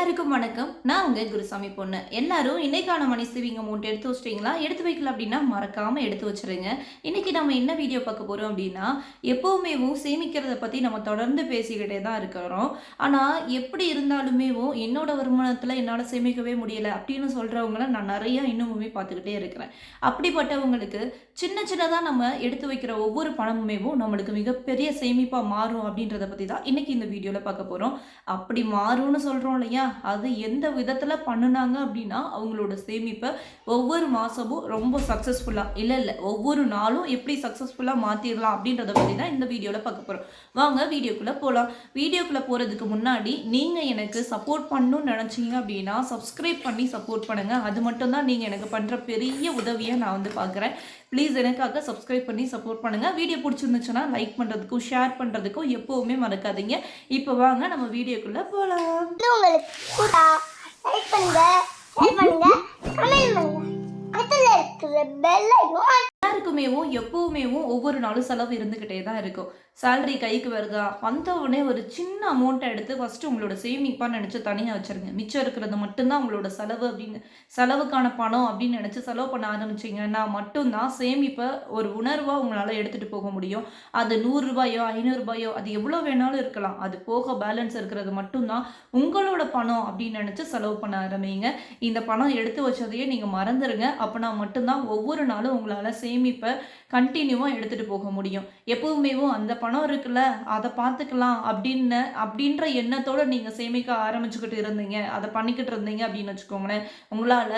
எல்லாருக்கும் வணக்கம். நான் உங்கள் குருசாமி பொண்ணு. எல்லாரும் இன்னைக்கான மணி சேவிங் அமௌண்ட் எடுத்து வச்சிட்டிங்களா? எடுத்து வைக்கல அப்படின்னா மறக்காமல் எடுத்து வச்சுருங்க. இன்னைக்கு நம்ம என்ன வீடியோ பார்க்க போகிறோம் அப்படின்னா எப்போவுமேவும் சேமிக்கிறத பற்றி நம்ம தொடர்ந்து பேசிக்கிட்டே தான் இருக்கிறோம். ஆனால் எப்படி இருந்தாலுமே என்னோட வருமானத்தில் என்னால் சேமிக்கவே முடியலை அப்படின்னு சொல்கிறவங்கள நான் நிறையா இன்னுமுமே பார்த்துக்கிட்டே இருக்கிறேன். அப்படிப்பட்டவங்களுக்கு சின்ன சின்னதாக நம்ம எடுத்து வைக்கிற ஒவ்வொரு பணமுமேவும் நம்மளுக்கு மிகப்பெரிய சேமிப்பாக மாறும் அப்படின்றத பற்றி தான் இன்னைக்கு இந்த வீடியோவில் பார்க்க போகிறோம் அப்படி மாறும்னு சொல்கிறோம் இல்லையா? அது எந்த விதத்தில் பண்ணுனாங்க அப்படின்னா அவங்களோட சேமிப்பை ஒவ்வொரு மாதமும் ரொம்ப சக்ஸஸ்ஃபுல்லாக இல்லை இல்லை ஒவ்வொரு நாளும் எப்படி சக்ஸஸ்ஃபுல்லாக மாற்றிடலாம் அப்படின்றத பற்றி தான் இந்த வீடியோவில் பார்க்க போகிறோம் வாங்க வீடியோக்குள்ளே போகலாம் வீடியோக்குள்ளே போகிறதுக்கு முன்னாடி நீங்கள் எனக்கு சப்போர்ட் பண்ணணும்னு நினச்சிங்க அப்படின்னா சப்ஸ்கிரைப் பண்ணி சப்போர்ட் பண்ணுங்கள் அது மட்டும்தான் நீங்கள் எனக்கு பண்ணுற பெரிய உதவியை நான் வந்து பார்க்குறேன். ப்ளீஸ் எனக்காக சப்ஸ்கிரைப் பண்ணி சப்போர்ட் பண்ணுங்கள் வீடியோ பிடிச்சிருந்துச்சுன்னா லைக் பண்ணுறதுக்கும் ஷேர் பண்ணுறதுக்கும் எப்போவுமே மறக்காதீங்க. இப்போ வாங்க நம்ம வீடியோக்குள்ளே போகலாம் உங்களுக்கு கூடா லைக் பண்ணுங்க ஷேர் பண்ணுங்க கமெண்ட் பண்ணுங்க. இருக்கிற எல்லாருக்குமேவும் ஒவ்வொரு நாளும் செலவு இருந்துக்கிட்டே தான் இருக்கும். சேலரி கைக்கு வருதா? வந்த உடனே ஒரு சின்ன அமௌண்ட்டை எடுத்து ஃபஸ்ட்டு உங்களோட சேமிப்பான்னு நினச்சி தனியாக வச்சுருங்க. மிச்சம் இருக்கிறது மட்டும்தான் உங்களோட செலவு அப்படின்னு செலவுக்கான பணம் அப்படின்னு நினச்சி செலவு பண்ண ஆரம்பிச்சிங்கன்னா மட்டும்தான் சேமிப்பை ஒரு உணர்வாக உங்களால் எடுத்துகிட்டு போக முடியும். அது நூறுரூபாயோ ஐநூறுரூபாயோ அது எவ்வளோ வேணாலும் இருக்கலாம். அது போக பேலன்ஸ் இருக்கிறது மட்டும்தான் உங்களோட பணம் அப்படின்னு நினச்சி செலவு பண்ண ஆரம்பிங்க. இந்த பணம் எடுத்து வச்சதையே நீங்கள் மறந்துடுங்க அப்போனா மட்டும்தான் ஒவ்வொரு நாளும் உங்களால் சேமிப்பை கண்டினியூவாக எடுத்துகிட்டு போக முடியும். எப்பவுமேவும் அந்த பணம் இருக்குல்ல அதை பார்த்துக்கலாம் அப்படின்னு அப்படின்ற எண்ணத்தோடு நீங்கள் சேமிக்க ஆரம்பிச்சுக்கிட்டு இருந்தீங்க. அதை பண்ணிக்கிட்டு இருந்தீங்க அப்படின்னு வச்சுக்கோங்களேன். உங்களால்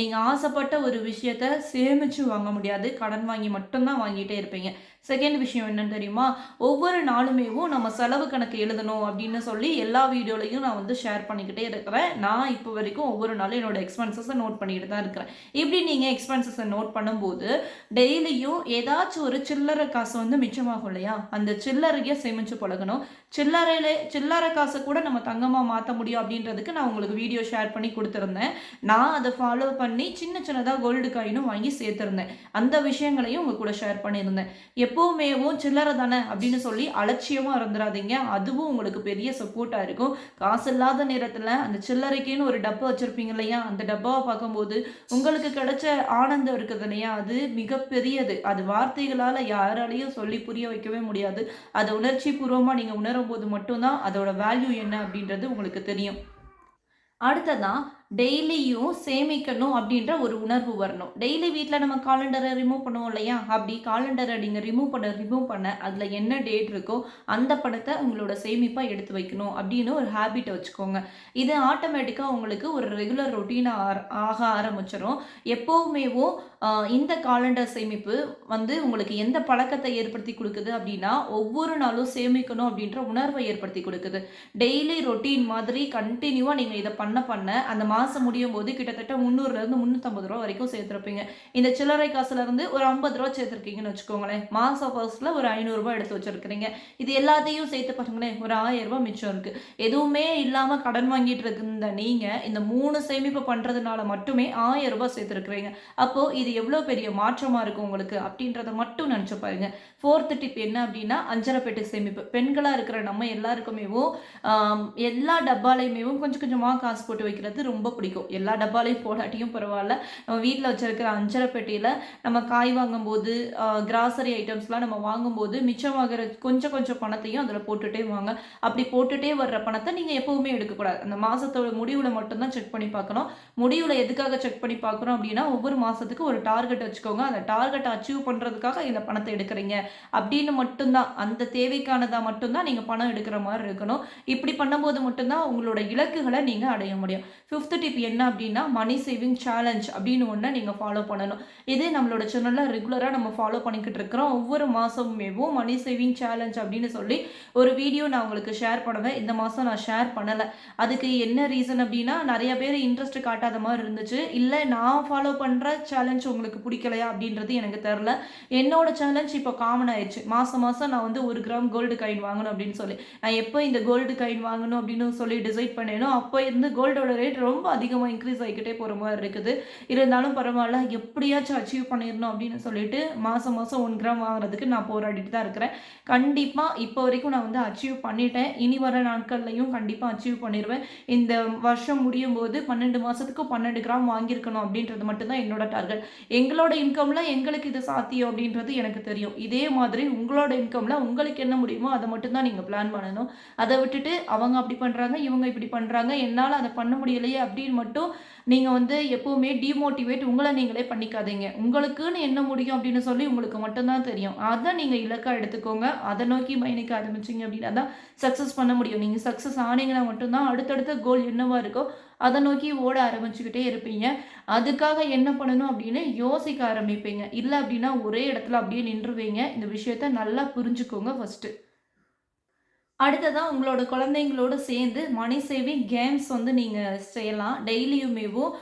நீங்கள் ஆசைப்பட்ட ஒரு விஷயத்த சேமித்து வாங்க முடியாது. கடன் வாங்கி மட்டும்தான் வாங்கிட்டே இருப்பீங்க. செகண்ட் விஷயம் என்னன்னு தெரியுமா? ஒவ்வொரு நாளுமேவும் நம்ம செலவு கணக்கு எழுதணும் அப்படின்னு சொல்லி எல்லா வீடியோலையும் நான் வந்து ஷேர் பண்ணிக்கிட்டே இருக்கிறேன். நான் இப்போ வரைக்கும் ஒவ்வொரு நாளும் என்னோட எக்ஸ்பென்சஸை நோட் பண்ணிக்கிட்டு தான் இருக்கிறேன். இப்படி நீங்கள் எக்ஸ்பென்சஸை நோட் பண்ணும்போது டெய்லியும் ஏதாச்சும் ஒரு சில்லறை காசு வந்து மிச்சமாகும் இல்லையா? அந்த சில்லறையை சேமிச்சு பழகணும். சில்லறையில சில்லறை காசை கூட நம்ம தங்கமாக மாற்ற முடியும் அப்படின்றதுக்கு நான் உங்களுக்கு வீடியோ ஷேர் பண்ணி கொடுத்துருந்தேன். நான் அதை ஃபாலோ பண்ணி சின்ன சின்னதாக கோல்டு காயினும் வாங்கி சேர்த்துருந்தேன். அந்த விஷயங்களையும் உங்கள் கூட ஷேர் பண்ணியிருந்தேன். எப்போவுமேவும் சில்லறை தானே அப்படின்னு சொல்லி அலட்சியமாக இருந்துடாதீங்க அதுவும் உங்களுக்கு பெரிய சப்போர்ட்டாக இருக்கும். காசு இல்லாத நேரத்தில் அந்த சில்லறைக்குன்னு ஒரு டப்பா வச்சுருப்பீங்க இல்லையா? அந்த டப்பாவை பார்க்கும்போது உங்களுக்கு கிடைச்ச ஆனந்தம் இருக்குது இல்லையா? அது மிகப்பெரியது. அது வார்த்தைகளால் யாராலையும் சொல்லி புரிய வைக்கவே முடியாது. அதை உணர்ச்சி பூர்வமாக நீங்கள் உணரும் போது மட்டும்தான் அதோட வேல்யூ என்ன அப்படின்றது உங்களுக்கு தெரியும். அடுத்ததான் டெய்லியும் சேமிக்கணும் அப்படின்ற ஒரு உணர்வு வரணும். டெய்லி வீட்டில் நம்ம காலண்டரை ரிமூவ் பண்ணுவோம் இல்லையா? அப்படி காலண்டரை நீங்கள் ரிமூவ் பண்ண ரிமூவ் பண்ண அதில் என்ன டேட் இருக்கோ அந்த படத்தை உங்களோட சேமிப்பாக எடுத்து வைக்கணும் அப்படின்னு ஒரு ஹேபிட்டை வச்சுக்கோங்க. இது ஆட்டோமேட்டிக்காக உங்களுக்கு ஒரு ரெகுலர் ரொட்டீனாக ஆக ஆரம்பிச்சிடும் எப்போவுமேவும் இந்த காலண்டர் சேமிப்பு வந்து உங்களுக்கு எந்த பழக்கத்தை ஏற்படுத்தி கொடுக்குது அப்படின்னா ஒவ்வொரு நாளும் சேமிக்கணும் அப்படின்ற உணர்வை ஏற்படுத்தி கொடுக்குது. டெய்லி ரொட்டீன் மாதிரி கண்டினியூவாக நீங்கள் இதை பண்ண பண்ண அந்த மாதம் முடியும் போது கிட்டத்தட்ட முந்நூறுலேருந்து முந்நூற்றம்பது ரூபா வரைக்கும் சேர்த்துருப்பீங்க. இந்த சில்லறை காசுலேருந்து ஒரு ஐம்பது ரூபா சேர்த்துருக்கீங்கன்னு வச்சுக்கோங்களேன். மாதம் ஃபர்ஸ்ட்டில் ஒரு ஐநூறுரூபா எடுத்து வச்சுருக்கிறீங்க. இது எல்லாத்தையும் சேர்த்து பாருங்களேன் ஒரு ஆயிரரூபா மிச்சம் இருக்குது எதுவுமே இல்லாமல் கடன் வாங்கிட்டு இருந்த நீங்கள் இந்த மூணு சேமிப்பு பண்ணுறதுனால மட்டுமே ஆயிரம் ரூபாய் சேர்த்துருக்குறீங்க. அப்போது இது எவ்வளோ பெரிய மாற்றமாக இருக்கும் உங்களுக்கு அப்படின்றத மட்டும் நினச்சி பாருங்க. ஃபோர்த்து டிப் என்ன அப்படின்னா அஞ்சரைப்பேட்டு சேமிப்பு. பெண்களாக இருக்கிற நம்ம எல்லாருக்குமேவும் எல்லா டப்பாலையுமேவும் கொஞ்சம் கொஞ்சமாக காசு போட்டு வைக்கிறது ரொம்ப பிடிக்கும். எல்லா டப்பாலையும் போடாட்டியும் பரவாயில்ல. நம்ம வீட்டில் வச்சிருக்கிற அஞ்சரை பெட்டியில் நம்ம காய் வாங்கும்போது கிராசரி ஐட்டம்ஸ்லாம் நம்ம வாங்கும்போது மிச்சமாகிற கொஞ்சம் கொஞ்சம் பணத்தையும் அதில் போட்டுகிட்டே வாங்க. அப்படி போட்டுட்டே வர்ற பணத்தை நீங்கள் எப்போவுமே எடுக்கக்கூடாது. அந்த மாதத்தோட முடிவில் மட்டும்தான் செக் பண்ணி பார்க்கணும். முடிவில் எதுக்காக செக் பண்ணி பார்க்குறோம் அப்படின்னா ஒவ்வொரு மாதத்துக்கு ஒரு டார்கெட் வச்சுக்கோங்க. அந்த டார்கெட்டை அச்சீவ் பண்ணுறதுக்காக இந்த பணத்தை எடுக்கிறீங்க. அப்படின்னு மட்டும்தான். அந்த தேவைக்கானதாக மட்டும்தான் நீங்கள் பணம் எடுக்கிற மாதிரி இருக்கணும். இப்படி பண்ணும்போது மட்டும்தான் உங்களோட இலக்குகளை நீங்கள் அடைய முடியும். ஃபிஃப்த் டிப் என்ன அப்படின்னா மணி சேவிங் சேலஞ்ச் அப்படின்னு ஒன்று நீங்கள் ஃபாலோ பண்ணணும். இது நம்மளோட சேனலில் ரெகுலராக நம்ம ஃபாலோ பண்ணிக்கிட்டு இருக்கிறோம். ஒவ்வொரு மாதமுமேவும் மணி சேவிங் சேலஞ்ச் அப்படின்னு சொல்லி ஒரு வீடியோ நான் உங்களுக்கு ஷேர் பண்ணுவேன். இந்த மாதம் நான் ஷேர் பண்ணலை. அதுக்கு என்ன ரீசன் அப்படின்னா நிறைய பேர் இன்ட்ரெஸ்ட் காட்டாத மாதிரி இருந்துச்சு. இல்லை நான் ஃபாலோ பண்ணுற சேலஞ்ச் உங்களுக்கு பிடிக்கலையா அப்படின்றது எனக்கு தெரில என்னோட சேலஞ்ச் இப்போ காமன் ஆயிடுச்சு. மாதம் மாதம் நான் வந்து ஒரு கிராம் கோல்டு காயின் வாங்கணும் அப்படின்னு சொல்லி. நான் எப்போ இந்த கோல்டு காயின் வாங்கணும் அப்படின்னு சொல்லி டிசைட் பண்ணேனோ அப்போ இருந்து கோல்டோட ரேட் ரொம்ப அதிகமாக இன்க்ரீஸ் ஆகிக்கிட்டே போகிற மாதிரி இருக்குது. இருந்தாலும் பரவாயில்ல எப்படியாச்சும் அச்சீவ் பண்ணிடணும் அப்படின்னு சொல்லிட்டு மாதம் மாதம் ஒன் கிராம் வாங்குறதுக்கு நான் போராடிட்டு தான் இருக்கிறேன். கண்டிப்பாக இப்போ வரைக்கும் நான் வந்து அச்சீவ் பண்ணிட்டேன். இனி வர நாட்கள்லையும் கண்டிப்பாக அச்சீவ் பண்ணிடுவேன். இந்த வருஷம் முடியும் போது பன்னெண்டு மாதத்துக்கு பன்னெண்டு கிராம் வாங்கியிருக்கணும் அப்படின்றது மட்டும்தான் என்னோட டார்கெட் எங்களோட இன்கம்ல எங்களுக்கு இது சாத்தியம் அப்படின்றது எனக்கு தெரியும். இதே மாதிரி உங்களோட இன்கம்ல உங்களுக்கு என்ன முடியுமோ அதை மட்டும்தான் நீங்கள் பிளான் பண்ணணும். அதை விட்டுட்டு அவங்க அப்படி பண்ணுறாங்க இவங்க இப்படி பண்ணுறாங்க என்னால் அதை பண்ண முடியலையே அப்படின்னு மட்டும் நீங்கள் வந்து எப்போவுமே டிமோட்டிவேட் உங்களை நீங்களே பண்ணிக்காதீங்க. உங்களுக்குன்னு என்ன முடியும் அப்படின்னு சொல்லி உங்களுக்கு மட்டும்தான் தெரியும். அதை நீங்கள் இலக்காக எடுத்துக்கோங்க. அதை நோக்கி பயணிக்க ஆரம்பிச்சிங்க அப்படின்னா தான் சக்ஸஸ் பண்ண முடியும். நீங்கள் சக்ஸஸ் ஆனீங்கன்னா மட்டும்தான் அடுத்தடுத்த கோல் என்னவாக இருக்கோ அதை நோக்கி ஓட ஆரம்பிச்சுக்கிட்டே இருப்பீங்க. அதுக்காக என்ன பண்ணணும் அப்படின்னு யோசிக்க ஆரம்பிப்பீங்க. இல்லை அப்படின்னா ஒரே இடத்துல அப்படியே நின்றுவீங்க. இந்த விஷயத்த நல்லா புரிஞ்சுக்கோங்க ஃபஸ்ட்டு அடுத்ததாக உங்களோட குழந்தைங்களோட சேர்ந்து மணி சேவிங் கேம்ஸ் வந்து நீங்கள் செய்யலாம். டெய்லியுமேவும்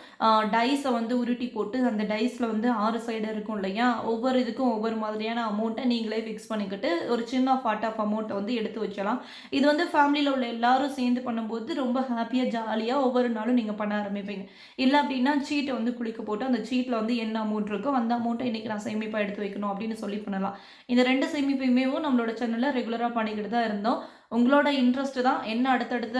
டைஸை வந்து உருட்டி போட்டு அந்த டைஸில் வந்து ஆறு சைடு இருக்கும் இல்லையா? ஒவ்வொரு இதுக்கும் ஒவ்வொரு மாதிரியான அமௌண்ட்டை நீங்களே ஃபிக்ஸ் பண்ணிக்கிட்டு ஒரு சின்ன பார்ட் ஆஃப் அமௌண்ட்டை வந்து எடுத்து வச்சலாம். இது வந்து ஃபேமிலியில் உள்ள எல்லாரும் சேர்ந்து பண்ணும்போது ரொம்ப ஹாப்பியாக ஜாலியாக ஒவ்வொரு நாளும் நீங்கள் பண்ண ஆரம்பிப்பீங்க. இல்லை அப்படின்னா சீட்டை வந்து குளிக்க போட்டு அந்த சீட்டில் வந்து என்ன அமௌண்ட் இருக்கோ அந்த அமௌண்ட்டை இன்றைக்கி நான் சேமிப்பாக எடுத்து வைக்கணும் அப்படின்னு சொல்லி பண்ணலாம். இந்த ரெண்டு சேமிப்பையுமேவும் நம்மளோட சேனலில் ரெகுலராக பண்ணிக்கிட்டு தான் இருந்தோம். உங்களோட இன்ட்ரெஸ்ட் தான் என்ன அடுத்தடுத்த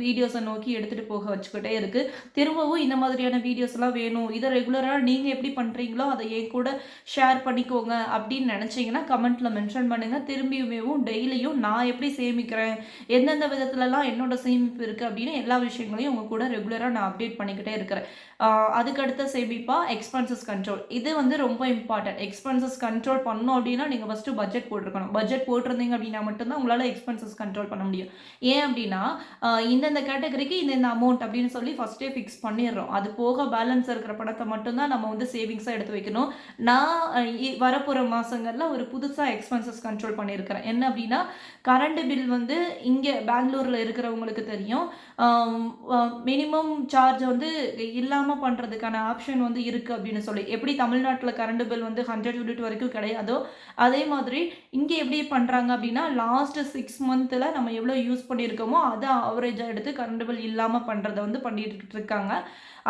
வீடியோஸை நோக்கி எடுத்துகிட்டு போக வச்சுக்கிட்டே இருக்குது திரும்பவும் இந்த மாதிரியான வீடியோஸ்லாம் வேணும். இதை ரெகுலராக நீங்கள் எப்படி பண்ணுறீங்களோ அதை என் கூட ஷேர் பண்ணிக்கோங்க அப்படின்னு நினச்சிங்கன்னா கமெண்ட்டில் மென்ஷன் பண்ணுங்கள் திரும்பியுமேவும் டெய்லியும் நான் எப்படி சேமிக்கிறேன்? எந்தெந்த விதத்துலலாம் என்னோட சேமிப்பு இருக்குது அப்படின்னு எல்லா விஷயங்களையும் உங்கள் கூட ரெகுலராக நான் அப்டேட் பண்ணிக்கிட்டே இருக்கிறேன். அதுக்கடுத்த சேமிப்பாக எக்ஸ்பென்சஸ் கண்ட்ரோல் இது வந்து ரொம்ப இம்பார்ட்டன்ட் எக்ஸ்பென்சஸ் கண்ட்ரோல் பண்ணோம் அப்படின்னா நீங்கள் ஃபஸ்ட்டு பட்ஜெட் போட்டிருக்கணும். பட்ஜெட் போட்டிருந்தீங்க அப்படின்னா மட்டும்தான் உங்களால் எக்ஸ்பென்சஸ் கண்ட்ரோல் பண்ண முடியும். ஏன் அப்படின்னா இந்தந்த கேட்டகரிக்கு இந்தந்த அமௌண்ட் அப்படின்னு சொல்லி ஃபஸ்ட்டே ஃபிக்ஸ் பண்ணிடுறோம். அது போக பேலன்ஸ் இருக்கிற பணத்தை மட்டும்தான் நம்ம வந்து சேவிங்ஸாக எடுத்து வைக்கணும். நான் இ- வரப்போகிற மாதங்களில் ஒரு புதுசாக எக்ஸ்பென்சஸ் கண்ட்ரோல் பண்ணியிருக்கிறேன். என்ன அப்படின்னா கரண்ட் பில் வந்து இங்கே பெங்களூரில் இருக்கிறவங்களுக்கு தெரியும். மினிமம் சார்ஜ் வந்து இல்லாமல் பண்ணுறதுக்கான ஆப்ஷன் வந்து இருக்குது அப்படின்னு சொல்லி. எப்படி தமிழ்நாட்டில் கரண்ட் பில் வந்து ஹண்ட்ரட் யூனிட் வரைக்கும் கிடையாதோ அதே மாதிரி இங்கே எப்படி பண்ணுறாங்க அப்படின்னா லாஸ்ட் சிக்ஸ் மந்த்தில் நம்ம எவ்வளோ யூஸ் பண்ணியிருக்கோமோ அதை ஆவரேஜாக எடுத்து கரண்ட் பில் இல்லாமல் பண்ணுறத வந்து பண்ணிட்டு இருக்காங்க.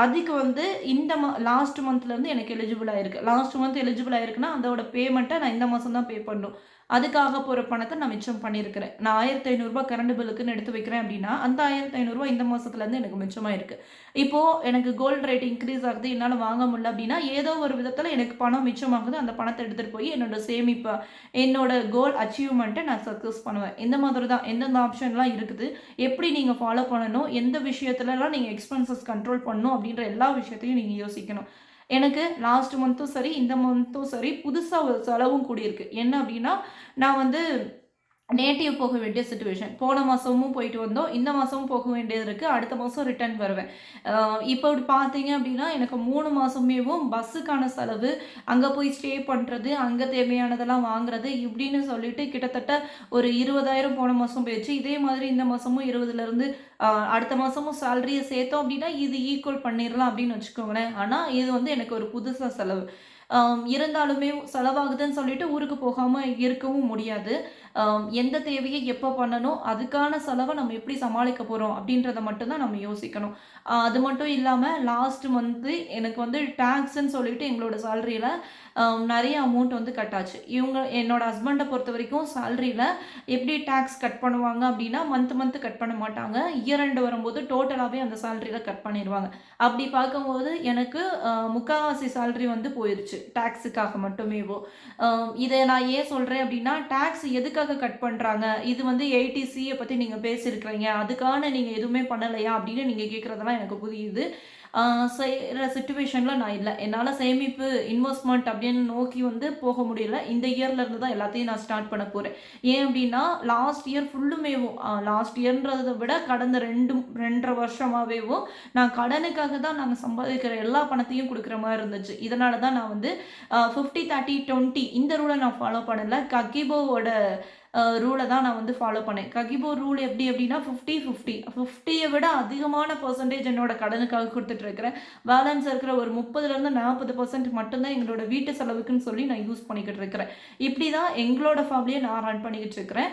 அதுக்கு வந்து இந்த ம லாஸ்ட் மந்த்லேருந்து எனக்கு எலிஜிபிள் ஆயிருக்கு. லாஸ்ட் மந்த் எலிஜிபிள் ஆயிருக்குன்னா அதோட பேமெண்ட்டை நான் இந்த மாதம் தான் பே பண்ணணும். அதுக்காக போகிற பணத்தை நான் மிச்சம் பண்ணியிருக்கிறேன். நான் ஆயிரத்தி ஐநூறுரூபா கரண்ட் பில்லுக்குன்னு எடுத்து வைக்கிறேன் அப்படின்னா அந்த ஆயிரத்தி ஐநூறுரூவா இந்த மாதத்துலேருந்து எனக்கு மிச்சமாக இருக்குது இப்போது எனக்கு கோல்டு ரேட் இன்க்ரீஸ் ஆகுது என்னால் வாங்க முடியல அப்படின்னா ஏதோ ஒரு விதத்தில் எனக்கு பணம் மிச்சமாகுது அந்த பணத்தை எடுத்துகிட்டு போய் என்னோட சேமிப்பை என்னோட கோல் அச்சீவ்மெண்ட்டை நான் சக்ஸஸ் பண்ணுவேன். இந்த மாதிரி தான் எந்தெந்த ஆப்ஷன்லாம் இருக்குது எப்படி நீங்கள் ஃபாலோ பண்ணணும் எந்த விஷயத்துலலாம் நீங்கள் எக்ஸ்பென்சஸ் கண்ட்ரோல் பண்ணணும் அப்படின்ற எல்லா விஷயத்தையும் நீங்கள் யோசிக்கணும். எனக்கு லாஸ்ட் மந்த்தும் சரி இந்த மந்த்தும் சரி புதுசாக ஒரு செலவும் கூடியிருக்கு. என்ன அப்படின்னா நான் வந்து நேட்டிவ் போக வேண்டிய சுச்சுவேஷன் போன மாதமும் போயிட்டு வந்தோம். இந்த மாதமும் போக வேண்டியது இருக்குது அடுத்த மாதம் ரிட்டர்ன் வருவேன். இப்போ இப்படி பார்த்தீங்க அப்படின்னா எனக்கு மூணு மாதமேவும் பஸ்ஸுக்கான செலவு அங்கே போய் ஸ்டே பண்ணுறது அங்கே தேவையானதெல்லாம் வாங்குறது இப்படின்னு சொல்லிட்டு கிட்டத்தட்ட ஒரு இருபதாயிரம் போன மாதம் போயிடுச்சு. இதே மாதிரி இந்த மாதமும் இருபதுலேருந்து அடுத்த மாதமும் சேலரியை சேர்த்தோம் அப்படின்னா இது ஈக்குவல் பண்ணிடலாம் அப்படின்னு வச்சுக்கோங்களேன். ஆனால் இது வந்து எனக்கு ஒரு புதுசாக செலவு. இருந்தாலுமே செலவாகுதுன்னு சொல்லிட்டு ஊருக்கு போகாமல் இருக்கவும் முடியாது. எந்த தேவையை எப்போ பண்ணணும் அதுக்கான செலவை நம்ம எப்படி சமாளிக்க போகிறோம் அப்படின்றத மட்டும்தான் நம்ம யோசிக்கணும். அது மட்டும் இல்லாமல் லாஸ்ட் மந்த்து எனக்கு வந்து டேக்ஸ்ன்னு சொல்லிட்டு எங்களோட சேலரியில் நிறைய அமௌண்ட் வந்து கட் ஆச்சு. இவங்க என்னோட ஹஸ்பண்டை பொறுத்த வரைக்கும் சேலரியில் எப்படி டேக்ஸ் கட் பண்ணுவாங்க அப்படின்னா மந்த் மந்த்து கட் பண்ண மாட்டாங்க. இயர் ரெண்டு வரும்போது டோட்டலாகவே அந்த சேலரியில் கட் பண்ணிடுவாங்க. அப்படி பார்க்கும்போது எனக்கு முக்கால்வாசி சேலரி வந்து போயிடுச்சு டேக்ஸுக்காக மட்டுமேவோ. இதை நான் ஏன் சொல்கிறேன் அப்படின்னா டேக்ஸ் எதுக்காக கட் பண்ணுறாங்க இது வந்து எயிட்டிசியை பற்றி நீங்கள் பேசியிருக்கிறீங்க. அதுக்கான நீங்கள் எதுவுமே பண்ணலையா? அப்படின்னு நீங்கள் கேட்குறதெல்லாம் எனக்கு புரியுது. செய்கிற சுச்சுவேஷனில் நான் இல்லை. என்னால் சேமிப்பு இன்வெஸ்ட்மெண்ட் அப்படின்னு நோக்கி வந்து போக முடியல. இந்த இயர்ல இருந்து தான் எல்லாத்தையும் நான் ஸ்டார்ட் பண்ண போகிறேன் ஏன் அப்படின்னா லாஸ்ட் இயர் ஃபுல்லுமேவும் லாஸ்ட் இயர்ன்றதை விட கடந்த ரெண்டு ரெண்டரை வருஷமாகவேவும் நான் கடனுக்காக தான் நாங்கள் சம்பாதிக்கிற எல்லா பணத்தையும் கொடுக்குற மாதிரி இருந்துச்சு. இதனால தான் நான் வந்து ஃபிஃப்டி தேர்ட்டி டுவெண்ட்டி இந்த ரூலை நான் ஃபாலோ பண்ணலை. ககிபோவோட ரூலை தான் நான் வந்து ஃபாலோ பண்ணேன். ககிபோ ரூல் எப்படி அப்படின்னா ஃபிஃப்டி ஃபிஃப்டி ஃபிஃப்டியை விட அதிகமான பர்சன்டேஜ் என்னோட கடனுக்காக கொடுத்துட்டு இருக்கிறேன். பேலன்ஸ் இருக்கிற ஒரு முப்பதுலேருந்து நாற்பது பர்சன்ட் மட்டும்தான் எங்களோட வீட்டு செலவுக்குன்னு சொல்லி நான் யூஸ் பண்ணிக்கிட்டு இருக்கிறேன். இப்படி தான் எங்களோட ஃபேமிலியை நான் ரன் பண்ணிக்கிட்டு இருக்கிறேன்.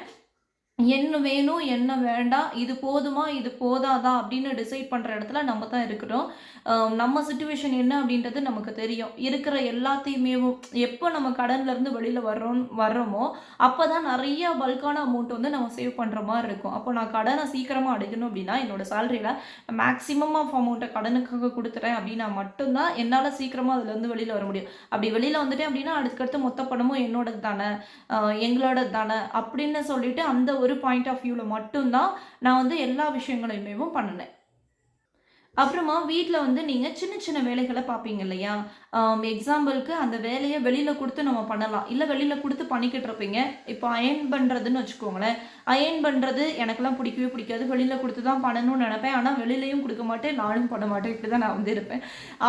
என்ன வேணும் என்ன வேண்டாம் இது போதுமா இது போதாதா அப்படின்னு டிசைட் பண்ணுற இடத்துல நம்ம தான் இருக்கிறோம். நம்ம சுச்சுவேஷன் என்ன அப்படின்றது நமக்கு தெரியும். இருக்கிற எல்லாத்தையுமே எப்போ நம்ம கடன்லேருந்து வெளியில் வர்றோம் வர்றோமோ அப்போ தான் நிறைய பல்கான அமௌண்ட் வந்து நம்ம சேவ் பண்ணுற மாதிரி இருக்கும். அப்போ நான் கடனை சீக்கிரமாக அடைக்கணும் அப்படின்னா என்னோடய சேலரியில் மேக்ஸிமம் ஆஃப் அமௌண்ட்டை கடனுக்காக கொடுத்துறேன் அப்படின்னா மட்டும்தான் என்னால் சீக்கிரமாக அதுலேருந்து வெளியில் வர முடியும். அப்படி வெளியில் வந்துட்டேன் அப்படின்னா அதுக்கடுத்து மொத்த பணமும் என்னோடது தானே? எங்களோடது தானே? அப்படின்னு சொல்லிட்டு அந்த ஒரு பாயிண்ட் ஆஃப் வியூவில் மட்டும்தான் நான் வந்து எல்லா விஷயங்களையுமே பண்ணினேன். அப்புறமா வீட்டில் வந்து நீங்கள் சின்ன சின்ன வேலைகளை பார்ப்பீங்க இல்லையா? எக்ஸாம்பிளுக்கு அந்த வேலையை வெளியில் கொடுத்து நம்ம பண்ணலாம். இல்லை வெளியில் கொடுத்து பண்ணிக்கிட்டு இருப்பீங்க. இப்போ அயன் பண்ணுறதுன்னு வச்சுக்கோங்களேன். அயன் பண்ணுறது எனக்கெல்லாம் பிடிக்கவே பிடிக்காது. வெளியில் கொடுத்து தான் பண்ணணும்னு நினப்பேன். ஆனால் வெளியிலையும் கொடுக்க மாட்டேன். நானும் பண்ண மாட்டேன். இப்படி தான் நான் வந்து இருப்பேன்.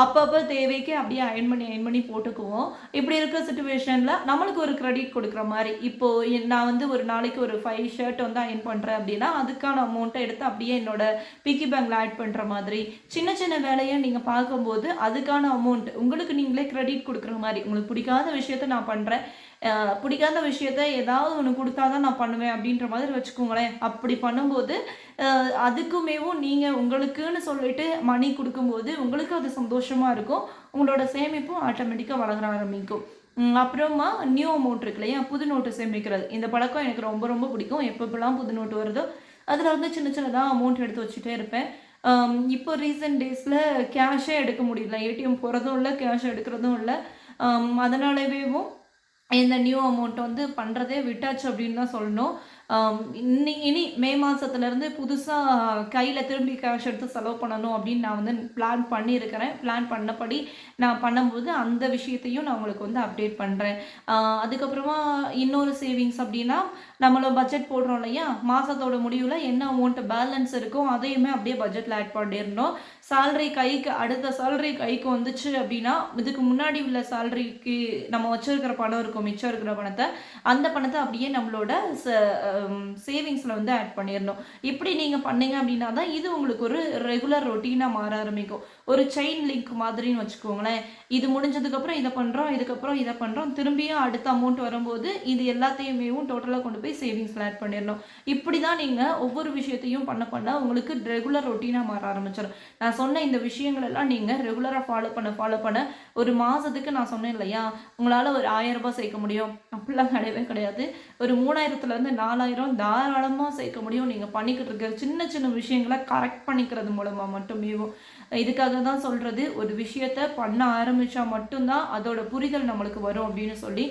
அப்பப்போ தேவைக்கு அப்படியே அயன் பண்ணி அயன் பண்ணி போட்டுக்குவோம். இப்படி இருக்கிற சுச்சுவேஷனில் நம்மளுக்கு ஒரு கிரெடிட் கொடுக்குற மாதிரி. இப்போது நான் வந்து ஒரு நாளைக்கு ஒரு ஃபைவ் ஷர்ட் வந்து அயன் பண்ணுறேன் அப்படின்னா அதுக்கான அமௌண்ட்டை எடுத்து அப்படியே என்னோட பிக்கி பேங்கில் ஆட் பண்ணுற மாதிரி. சின்ன சின்ன வேலையை நீங்கள் பார்க்கும்போது அதுக்கான அமௌண்ட் உங்களுக்கு நீங்களே கிரெடிட் கொடுக்குற மாதிரி உங்களுக்கு பிடிக்காத விஷயத்த நான் பண்ணுறேன் பிடிக்காத விஷயத்த ஏதாவது ஒன்று கொடுத்தா தான் நான் பண்ணுவேன் அப்படின்ற மாதிரி வச்சுக்கோங்களேன். அப்படி பண்ணும்போது அதுக்குமேவும் நீங்கள் உங்களுக்குன்னு சொல்லிட்டு மணி கொடுக்கும்போது உங்களுக்கு அது சந்தோஷமாக இருக்கும். உங்களோட சேமிப்பும் ஆட்டோமேட்டிக்காக வளர ஆரம்பிக்கும். அப்புறமா நியூ அமௌண்ட் இருக்கு இல்லையா? புது நோட்டு சேமிக்கிறது. இந்த பழக்கம் எனக்கு ரொம்ப ரொம்ப பிடிக்கும். எப்பப்பெல்லாம் புது நோட்டு வருதோ அதில் வந்து சின்ன சின்னதாக அமௌண்ட் எடுத்து வச்சுட்டே இருப்பேன். இப்போ ரீசெண்ட் டேஸில் கேஷே எடுக்க முடியல. ஏடிஎம் போகிறதும் இல்லை கேஷ் எடுக்கிறதும் இல்லை. அதனாலவேவும் இந்த நியூ அமௌண்ட் வந்து பண்ணுறதே விட்டாச்சு அப்படின்னு தான் சொல்லணும். இன்னி இனி மே மாதத்துலேருந்து புதுசாக கையில் திரும்பி கேஷ் எடுத்து செலவு பண்ணணும் அப்படின்னு நான் வந்து பிளான் பண்ணியிருக்கிறேன். பிளான் பண்ணபடி நான் பண்ணும்போது அந்த விஷயத்தையும் நான் உங்களுக்கு வந்து அப்டேட் பண்ணுறேன் அதுக்கப்புறமா இன்னொரு சேவிங்ஸ் அப்படின்னா நம்மள பட்ஜெட் போடுறோம் இல்லையா? மாதத்தோட முடிவில் என்ன அமௌண்ட் பேலன்ஸ் இருக்கோ அதையுமே அப்படியே பட்ஜெட்டில் ஆட் பண்ணிடணும். சேல்ரி கைக்கு அடுத்த சேல்ரி கைக்கு வந்துச்சு அப்படின்னா இதுக்கு முன்னாடி உள்ள சேல்ரிக்கு நம்ம வச்சிருக்கிற பணம் இருக்கும் மிச்சம் இருக்கிற பணத்தை அந்த பணத்தை அப்படியே நம்மளோட சேவிங்ஸில் வந்து ஆட் பண்ணிடணும். இப்படி நீங்கள் பண்ணீங்க அப்படின்னா தான் இது உங்களுக்கு ஒரு ரெகுலர் ரொட்டீனாக மாற ஆரம்பிக்கும். ஒரு செயின் லிங்க் மாதிரின்னு வச்சுக்கோங்களேன். இது முடிஞ்சதுக்கப்புறம் இதை பண்ணுறோம் இதுக்கப்புறம் இதை பண்ணுறோம் திரும்பியும் அடுத்த அமௌண்ட் வரும்போது இது எல்லாத்தையுமே டோட்டலாக கொண்டு போய் சேவிங்ஸில் ஆட் பண்ணிடணும். இப்படி தான் நீங்கள் ஒவ்வொரு விஷயத்தையும் பண்ண பண்ண உங்களுக்கு ரெகுலர் ரொட்டீனாக மாற ஆரம்பிச்சிடும் நான் சொன்ன இந்த விஷயங்கள் எல்லாம் நீங்கள் ரெகுலராக ஃபாலோ பண்ண ஃபாலோ பண்ண ஒரு மாதத்துக்கு நான் சொன்னேன் இல்லையா? உங்களால் ஒரு ஆயிரம் ரூபாய் சேர்க்க முடியும். அப்படிலாம் கிடையவே கிடையாது. ஒரு மூணாயிரத்துலேருந்து நாலாயிரம் தாராளமாக சேர்க்க முடியும். நீங்கள் பண்ணிக்கிட்டு இருக்கிற சின்ன சின்ன விஷயங்களை கரெக்ட் பண்ணிக்கிறது மூலமாக மட்டுமே இதுக்காக தான் சொல்கிறது ஒரு விஷயத்த பண்ண ஆரம்பித்தா மட்டும்தான் அதோட புரிதல் நம்மளுக்கு வரும் அப்படின்னு சொல்லி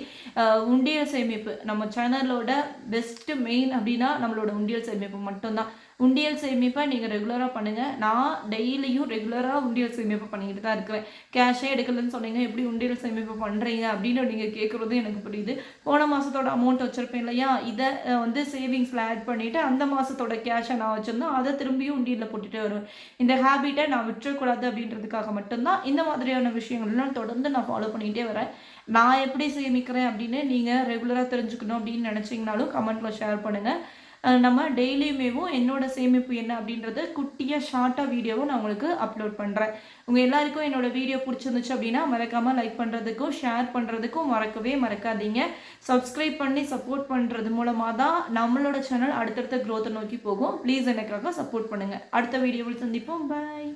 உண்டியல் சேமிப்பு. நம்ம சேனலோட பெஸ்ட்டு மெயின் அப்படின்னா நம்மளோட உண்டியல் சேமிப்பு மட்டும்தான். உண்டியல் சேமிப்பை நீங்கள் ரெகுலராக பண்ணுங்கள் நான் டெய்லியும் ரெகுலராக உண்டியல் சேமிப்பு பண்ணிக்கிட்டு தான் இருக்கிறேன். கேஷே எடுக்கலன்னு சொன்னீங்க எப்படி உண்டியல் சேமிப்பு பண்ணுறீங்க அப்படின்னு நீங்கள் கேட்குறதும் எனக்கு புரியுது. போன மாதத்தோட அமௌண்ட் வச்சுருப்பேன் இல்லையா? இதை வந்து சேவிங்ஸில் ஆட் பண்ணிவிட்டு அந்த மாதத்தோட கேஷை நான் வச்சுருந்தோம் அதை திரும்பியும் உண்டியலில் போட்டுகிட்டே வருவேன். இந்த ஹேபிட்டை நான் விட்டுறக்கூடாது அப்படின்றதுக்காக மட்டும்தான் இந்த மாதிரியான விஷயங்கள்லாம் தொடர்ந்து நான் ஃபாலோ பண்ணிகிட்டே வரேன். நான் எப்படி சேமிக்கிறேன் அப்படின்னு நீங்கள் ரெகுலராக தெரிஞ்சுக்கணும் அப்படின்னு நினச்சிங்கனாலும் கமெண்ட்டில் ஷேர் பண்ணுங்கள் நம்ம டெய்லியுமேவும் என்னோட சேமிப்பு என்ன அப்படின்றத குட்டியாக ஷார்ட்டாக வீடியோவும் நான் உங்களுக்கு அப்லோட் பண்ணுறேன் உங்கள் எல்லாருக்கும் என்னோட வீடியோ பிடிச்சிருந்துச்சு அப்படின்னா மறக்காமல் லைக் பண்ணுறதுக்கும் ஷேர் பண்ணுறதுக்கும் மறக்கவே மறக்காதீங்க. சப்ஸ்கிரைப் பண்ணி சப்போர்ட் பண்ணுறது மூலமாக தான் நம்மளோட சேனல் அடுத்தடுத்த க்ரோத்தை நோக்கி போகும். ப்ளீஸ் எனக்காக சப்போர்ட் பண்ணுங்கள் அடுத்த வீடியோவில் சந்திப்போம். பாய்